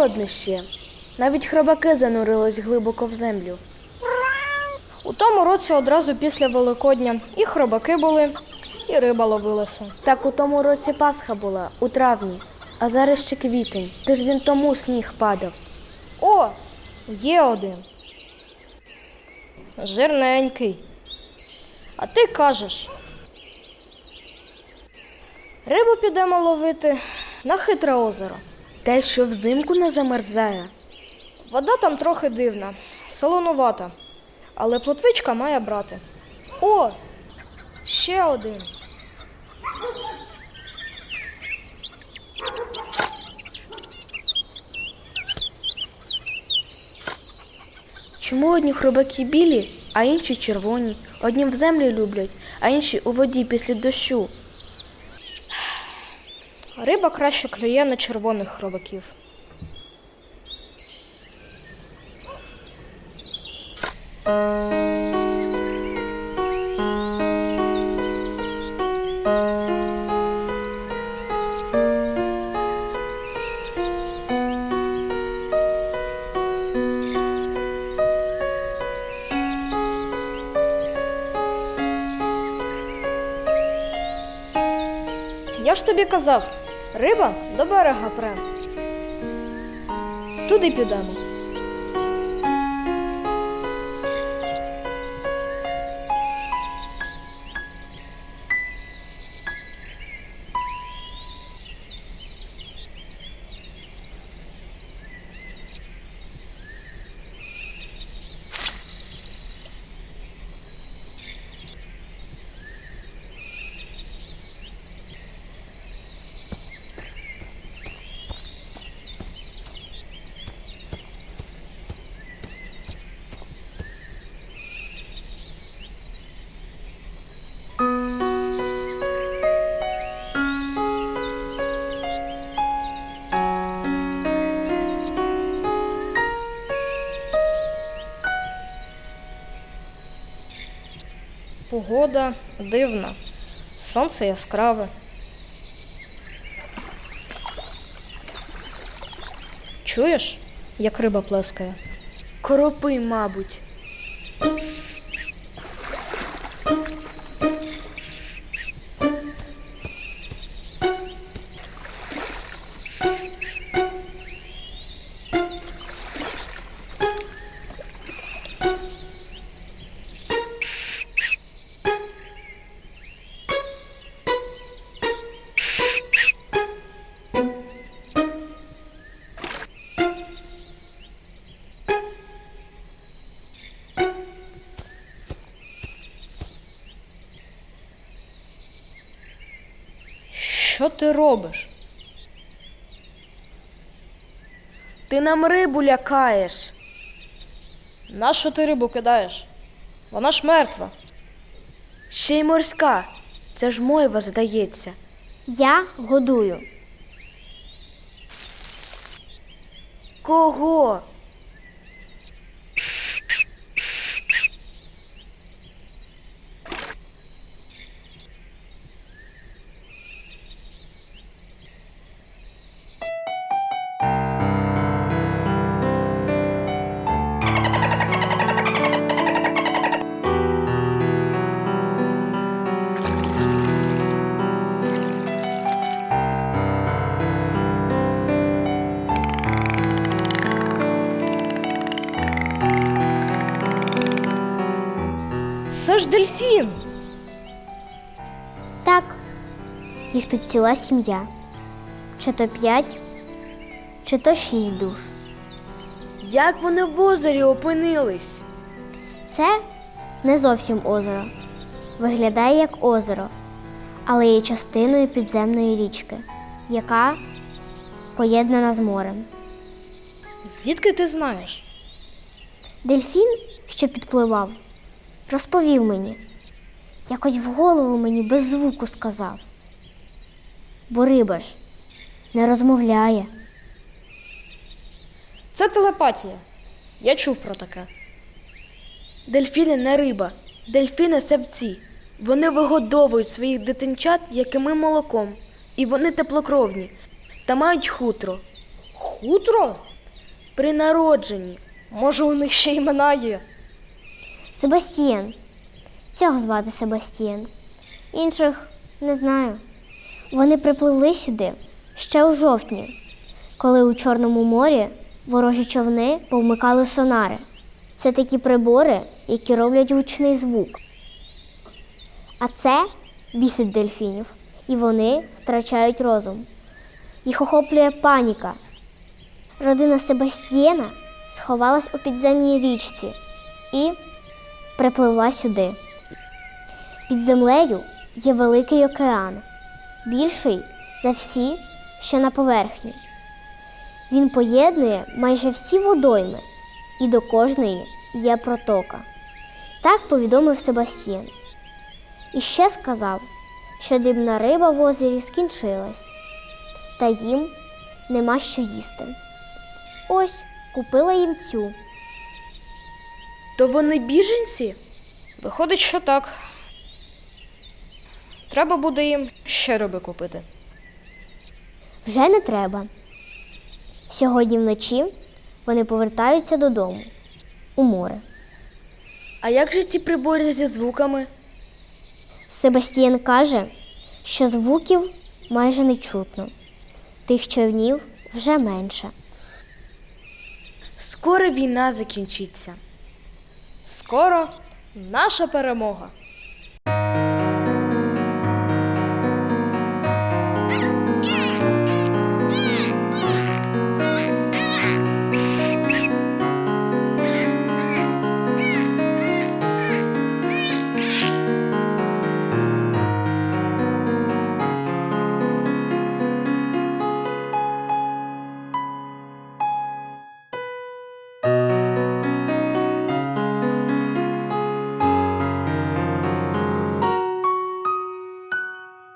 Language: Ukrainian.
холодно. Навіть хробаки занурились глибоко в землю. У тому році одразу після Великодня і хробаки були, і риба ловилася. Так у тому році Пасха була у травні, а зараз ще квітень. Тиждень тому сніг падав. О, є один. Жирненький. А ти кажеш. Рибу підемо ловити на хитре озеро. Те, що взимку не замерзає. Вода там трохи дивна, солонувата, але плотвичка має брати. О, ще один. Чому одні хробаки білі, а інші червоні? Одні в землі люблять, а інші у воді після дощу. Риба краще клює на червоних хробаків. Я ж тобі казав, риба до берега пре. Туди підемо. Погода дивна, сонце яскраве. Чуєш, як риба плескає? Коропи, мабуть. Що ти робиш? Ти нам рибу лякаєш. Нащо ти рибу кидаєш? Вона ж мертва. Ще й морська. Це ж мойва, здається. Я годую. Кого? Це ж дельфін. Так, їх тут ціла сім'я. Чи то п'ять, чи то шість душ. Як вони в озері опинились? Це не зовсім озеро. Виглядає як озеро, але є частиною підземної річки, яка поєднана з морем. Звідки ти знаєш? Дельфін, що підпливав, розповів мені. Якось в голову мені без звуку сказав. Бо риба ж не розмовляє. Це телепатія. Я чув про таке. Дельфіни не риба, дельфіни савці. Вони вигодовують своїх дитинчат якими молоком, і вони теплокровні та мають хутро. Хутро? При народженні. Може, у них ще імена є? Себастьєн. Цього звати Себастьєн. Інших не знаю. Вони припливли сюди ще у жовтні, коли у Чорному морі ворожі човни повмикали сонари. Це такі прибори, які роблять гучний звук. А це бісить дельфінів, і вони втрачають розум. Їх охоплює паніка. Родина Себастьєна сховалась у підземній річці і припливла сюди. Під землею є великий океан, більший за всі, що на поверхні. Він поєднує майже всі водойми, і до кожної є протока. Так повідомив Себастьєн. І ще сказав, що дрібна риба в озері скінчилась, та їм нема що їсти. Ось купила їм цю. То вони біженці? Виходить, що так. Треба буде їм ще риби купити. Вже не треба. Сьогодні вночі вони повертаються додому у море. А як же ті прибори зі звуками? Себастьєн каже, що звуків майже не чутно. Тих човнів вже менше. Скоро війна закінчиться. Скоро наша перемога.